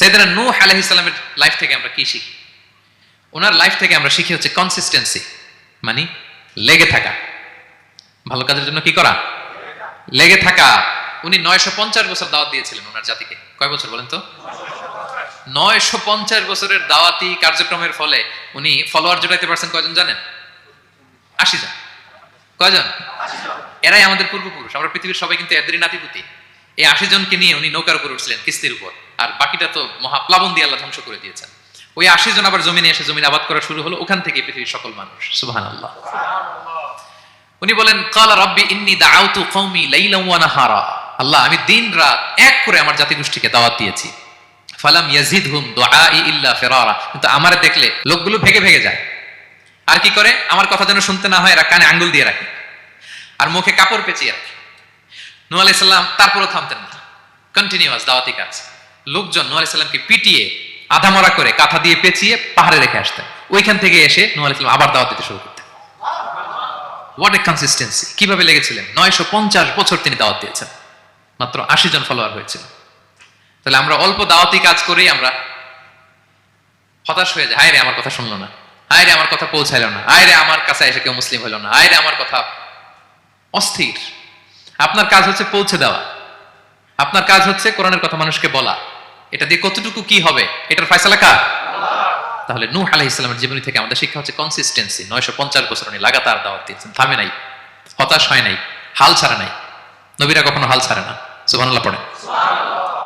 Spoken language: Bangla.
সৈয়দনা নূহ আলাইহিস সালামের লাইফ থেকে আমরা কি শিখি? ওনার লাইফ থেকে আমরা শিখি হচ্ছে কনসিস্টেন্সি মানে লেগে থাকা। ভালো কাজের জন্য কি করা? লেগে থাকা। উনি নয়শো পঞ্চাশ বছর দাওয়াত দিয়েছিলেন ওনার জাতিকে। কয় বছর বলেন তো? নয়শো পঞ্চাশ বছরের দাওয়াতি কার্যক্রমের ফলে উনি ফলোয়ার জোটাইতে পারছেন কয়জন জানেন? আশি জন। কয়জন? এরাই আমাদের পূর্বপুরুষ। আমরা পৃথিবীর সবাই কিন্তু এদেরই নাতিপুতি। এই আশি জনকে নিয়ে উনি নৌকার উপর উঠছিলেন কিস্তির উপর। আর বাকিটা তো মহাপ্লাবন দিয়ে আল্লাহ ধ্বংস করে দিয়েছেন। ওই আশি জন আবার জমিনে এসে জমিন আবাদ করা শুরু হলো, ওখান থেকে পৃথিবীর সকল মানুষ। সুবহান আল্লাহ উনি বলেন, কালা রব্বি ইন্নি দাআউতু কওমি লাইলাম ওয়া নাহারা। আল্লাহ, আমি দিন রাত এক করে আমার জাতি গোষ্ঠীকে দাওয়াত দিয়েছি। ফালাম ইয়াজিদহুম দুআই ইল্লা ফিরারা। কিন্তু আমারে দেখলে লোকগুলো ভেগে ভেগে যায়। আর কি করে? আমার কথা যেন শুনতে না হয়, এরা কানে আঙ্গুল দিয়ে রাখে। আর মুখে কাপড় পেঁচিয়ে রাখে। নূহ আলাইহিস সালাম তারপরও থামতেন না। কন্টিনিউয়াস দাওয়াতি কাজ। লোকজন নূহ আলাইহিস সালামকে পিটিয়ে, আধামরা করে কাঁথা দিয়ে পেঁচিয়ে পাহাড়ে রেখে আসতেন। ওইখান থেকে এসে নূহ আলাইহিস সালাম আবার দাওয়াত দিতে শুরু করতেন। হোয়াট এ কনসিস্টেন্সি কীভাবে লেগেছিলেন? নয়শো পঞ্চাশ বছর তিনি দাওয়াত দিয়েছেন। মাত্র আশি জন ফলোয়ার হয়েছিল। তাহলে আমরা অল্প দাওয়াতি কাজ করেই আমরা হতাশ হয়ে যায় হায় রে আমার কথা শুনলো না। হায় রে আমার কথা পৌঁছাইলো না। হায় রে আমার কাছে এসে কেউ মুসলিম হলো না। হায় রে আমার কথা অস্থির। আপনার কাজ হচ্ছে পৌঁছে দেওয়া। আপনার কাজ হচ্ছে কোরআনের কথা মানুষকে বলা। এটা দিয়ে কতটুকু কি হবে? এটার ফয়সালা কার? তাহলে নূহ আলাইহিস ইসলামের জীবনী থেকে আমাদের শিক্ষা হচ্ছে কনসিস্টেন্সি নয়শো পঞ্চাশ বছর উনি লাগাতার দাওয়াত দিয়েছেন। থামে নাই, হতাশ হয় নাই, হাল ছাড়া নাই। নবীরা কখনো হাল ছাড়ে না। সুবাহ পড়ে